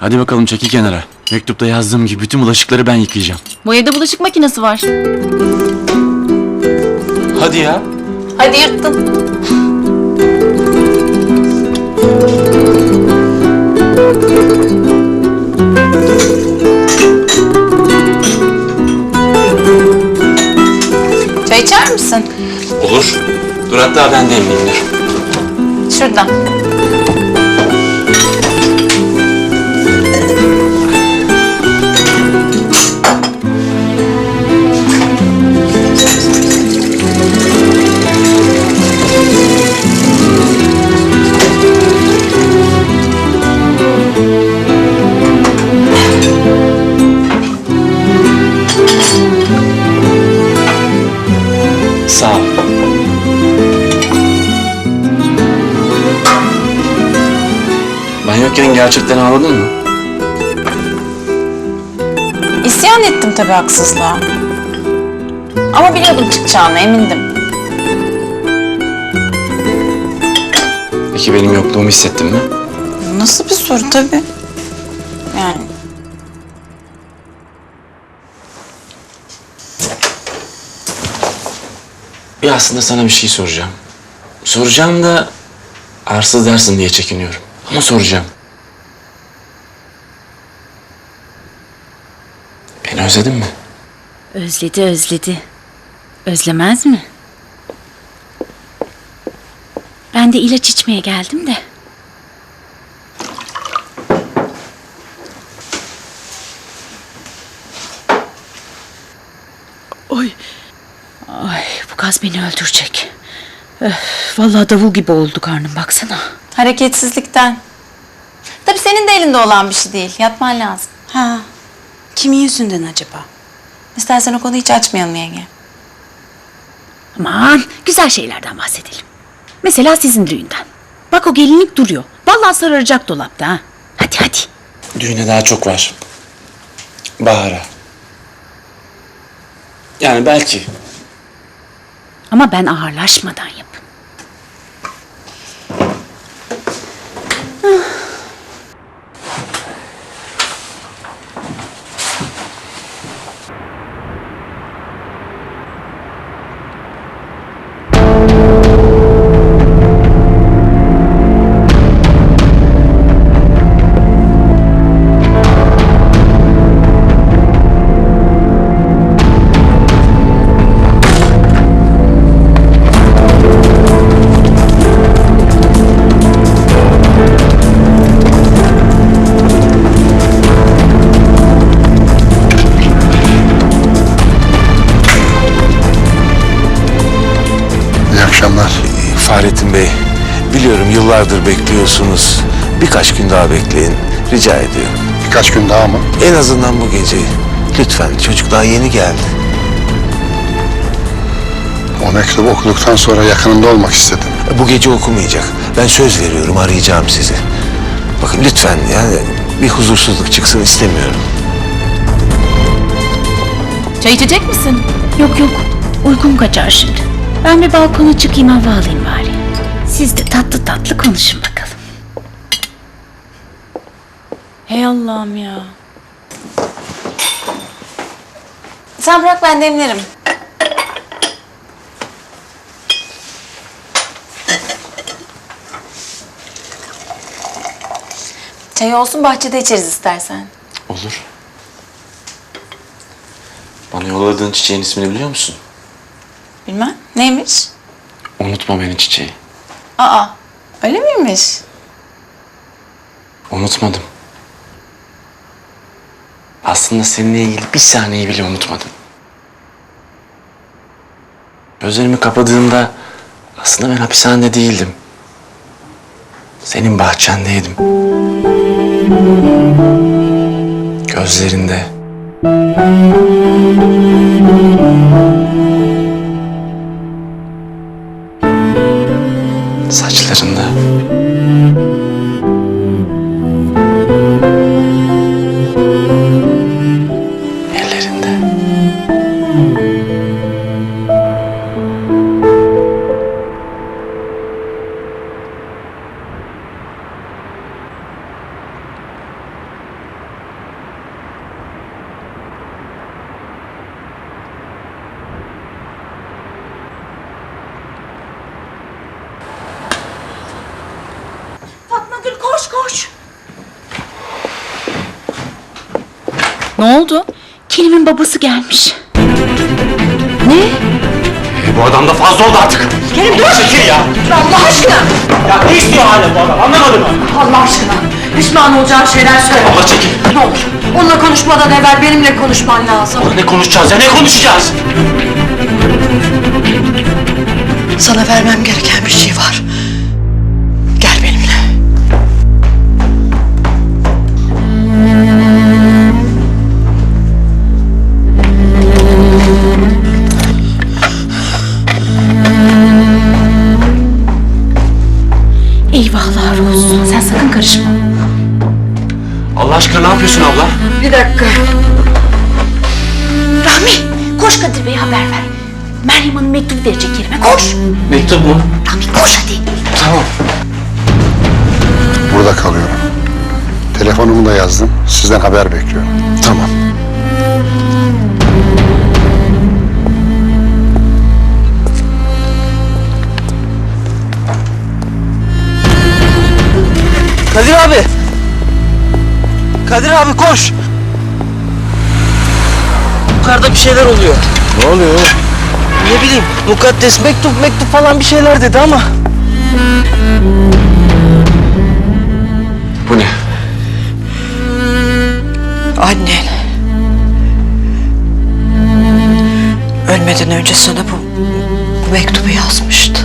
Hadi bakalım çekil kenara. Mektupta yazdığım gibi bütün bulaşıkları ben yıkayacağım. Bu evde bulaşık makinesi var. Hadi ya. Hadi yırttın. Çay içer misin? Olur. Dur hatta ben de emleyeyim dur. Şuradan. Sağ ol. Ben yokken gerçekten ağladın mı? İsyan ettim tabii haksızlığa. Ama biliyordum çıkacağını emindim. Peki benim yokluğumu hissettin mi? Nasıl bir soru tabii. Ya aslında sana bir şey soracağım. Soracağım da arsız dersin diye çekiniyorum. Ama soracağım. Beni özledin mi? Özledi özledi. Özlemez mi? Ben de ilaç içmeye geldim de. Gaz beni öldürecek. Öf, vallahi davul gibi oldu karnım baksana. hareketsizlikten. Tabii senin de elinde olan bir şey değil. Yatman lazım. Ha. Kimin yüzünden acaba? İstersen o konuyu hiç açmayalım yenge. Aman güzel şeylerden bahsedelim. Mesela sizin düğünden. Bak o gelinlik duruyor. Vallahi sararacak dolapta ha. Hadi hadi. Düğüne daha çok var. Bahar'a. Yani belki. Ama ben ağırlaşmadan akşamlar. Fahrettin Bey, biliyorum yıllardır bekliyorsunuz. Birkaç gün daha bekleyin. Rica ediyorum. Birkaç gün daha mı? En azından bu gece. Lütfen, çocuk daha yeni geldi. O mektubu okuduktan sonra yakınında olmak istedim. Bu gece okumayacak. Ben söz veriyorum, arayacağım sizi. Bakın lütfen yani bir huzursuzluk çıksın istemiyorum. Çay içecek misin? Yok yok uykum kaçar şimdi. Ben bir balkona çıkayım hava alayım bari. Siz de tatlı tatlı konuşun bakalım. Hey Allah'ım ya. Sen bırak ben demlerim. Çay olsun bahçede içeriz istersen. Olur. Bana yolladığın çiçeğin ismini biliyor musun? Bilmem. Neymiş? Unutma beni çiçeği. Aa, öyle miymiş? Unutmadım. Aslında seninle ilgili bir saniye bile unutmadım. Gözlerimi kapadığımda aslında ben hapishanede değildim. Senin bahçendeydim. Gözlerinde. Saçlarında. Koş. Ne oldu? Kerim'in babası gelmiş. bu adam da fazla oldu artık. Kerim dur. Çekil ya. Allah aşkına. Ya ne istiyor hala bu adam anlamadım ben. Allah aşkına. Pişman olacağın şeyler söyle. Allah çekil. Ne olur. Onunla konuşmadan evvel benimle konuşman lazım. Ne konuşacağız ya ne konuşacağız? Sana vermem gereken bir şey var. Aşkına ne yapıyorsun abla? Bir dakika. Rahmi koş Kadir Bey'e haber ver. Meryem Hanım mektubu verecek Kerim'e koş. Mektup mu? Rahmi koş hadi. Tamam. Burada kalıyorum. Telefonumu da yazdım. Sizden haber bekliyorum. Tamam. Kadir abi. Kadir abi koş. Yukarıda bir şeyler oluyor. Ne oluyor? Ne bileyim mukaddes mektup mektup falan bir şeyler dedi ama. Bu ne? Annen. Ölmeden önce sana bu, bu mektubu yazmıştı.